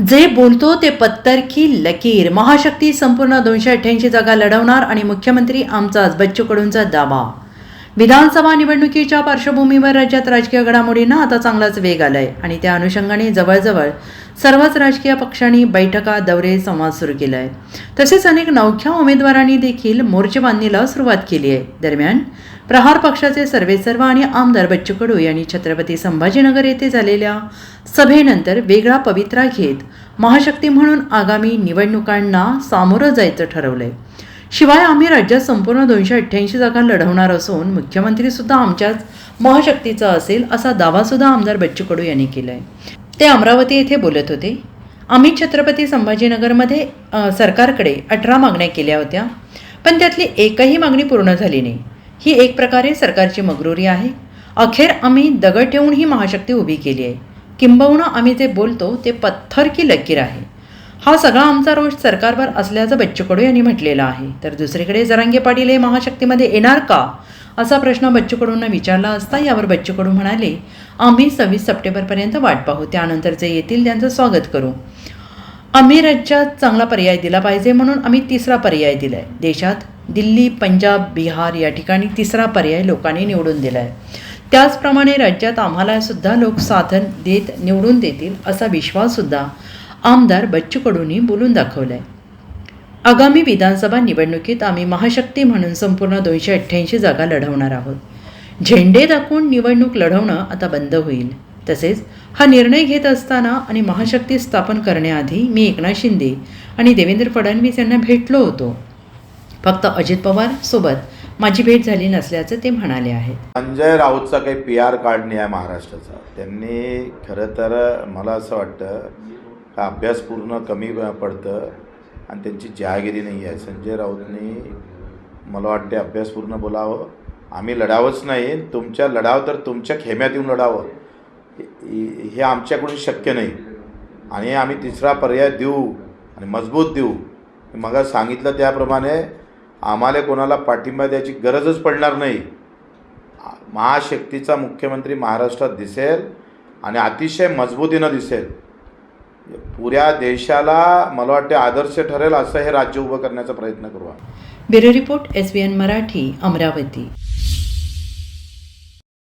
जे बोलतो ते पत्तर की लकीर. महाशक्ती संपूर्ण दोनशे अठ्ठ्याऐंशी जागा लढवणार आणि मुख्यमंत्री आमचाच बच्चू कडूंचा दावा. विधानसभा निवडणुकीच्या पार्श्वभूमीवर राज्यात राजकीय घडामोडींना आता चांगलाच वेग आलाय आणि त्या अनुषंगाने जवळजवळ सर्वच राजकीय पक्षांनी बैठका दौरे संवाद सुरू केला आहे तसेच अनेक नवख्या उमेदवारांनी देखील मोर्चेबांधणीला सुरुवात केली आहे. दरम्यान प्रहार पक्षाचे सर्वेसर्वा आणि आमदार बच्चू कडू यांनी छत्रपती संभाजीनगर येथे झालेल्या सभेनंतर वेगळा पवित्रा घेत महाशक्ती म्हणून आगामी निवडणुकांना सामोरं जायचं ठरवलंय. शिवाय आम्ही राज्यात संपूर्ण दोनशे अठ्ठ्याऐंशी जागा लढवणार असून मुख्यमंत्री सुद्धा आमच्याच महाशक्तीचा असेल असा दावा सुद्धा आमदार बच्चू कडू यांनी केलाय. ते अमरावती येथे बोलत होते. आम्ही छत्रपती संभाजीनगरमध्ये सरकारकडे अठरा मागण्या केल्या होत्या. पण त्यातली एकही मागणी पूर्ण झाली नाही. ही एक प्रकारे सरकारची मगरुरी आहे. अखेर आम्ही दगड ठेवून ही महाशक्ती उभी केली आहे. किंबहुना आम्ही जे बोलतो ते पत्थर की लकीर आहे. हा सगळा आमचा रोष सरकारवर असल्याचं बच्चू कडू यांनी म्हटलेलं आहे. तर दुसरीकडे जरांगे पाटील हे महाशक्तीमध्ये येणार का? असा प्रश्न बच्चू कडूंना विचारला असता यावर बच्चू कडू म्हणाले आम्ही सव्वीस सप्टेंबरपर्यंत वाट पाहू. त्यानंतर जे येतील त्यांचं स्वागत करू. आम्ही राज्यात चांगला पर्याय दिला पाहिजे म्हणून आम्ही तिसरा पर्याय दिला आहे देशात दिल्ली पंजाब बिहार या ठिकाणी तिसरा पर्याय लोकांनी निवडून दिला आहे त्याचप्रमाणे राज्यात आम्हालासुद्धा लोक साधन देत निवडून देतील असा विश्वाससुद्धा आमदार बच्चू कडूंनी बोलून दाखवला आहे आगामी विधानसभा निवडणुकीत आम्ही महाशक्ती म्हणून संपूर्ण दोनशे अठ्ठ्याऐंशी जागा लढवणार आहोत. झेंडे दाखवून निवडणूक लढवणं आता बंद होईल. तसेच हा निर्णय घेत असताना आणि महाशक्ती स्थापन करण्याआधी मी एकनाथ शिंदे आणि देवेंद्र फडणवीस यांना भेटलो होतो. फक्त अजित पवार सोबत माझी भेट झाली नसल्याचं ते म्हणाले आहेत. संजय राऊतचा काही पी आर कार्ड नाही आहे महाराष्ट्राचा. त्यांनी खरं तर मला असं वाटतं का अभ्यास पूर्ण कमी पडतं. आणि त्यांची जहागिरी नाही आहे. संजय राऊतने मला वाटते अभ्यासपूर्ण बोलावं. आम्ही लढावंच नाही. तुमच्या लढाव तर तुमच्या खेम्यात येऊन लढावं. हे हे आमच्याकडून शक्य नाही. आणि आम्ही तिसरा पर्याय देऊ आणि मजबूत देऊ. मग सांगितलं त्याप्रमाणे आम्हाला कोणाला पाठिंबा द्यायची गरजच पडणार नाही. महाशक्तीचा मुख्यमंत्री महाराष्ट्रात दिसेल आणि अतिशय मजबूतीनं दिसेल. पुऱ्या देशाला मला वाटते आदर्श ठरेल असं हे राज्य उभं करण्याचा प्रयत्न करू bureau report S B N Marathi Amravati.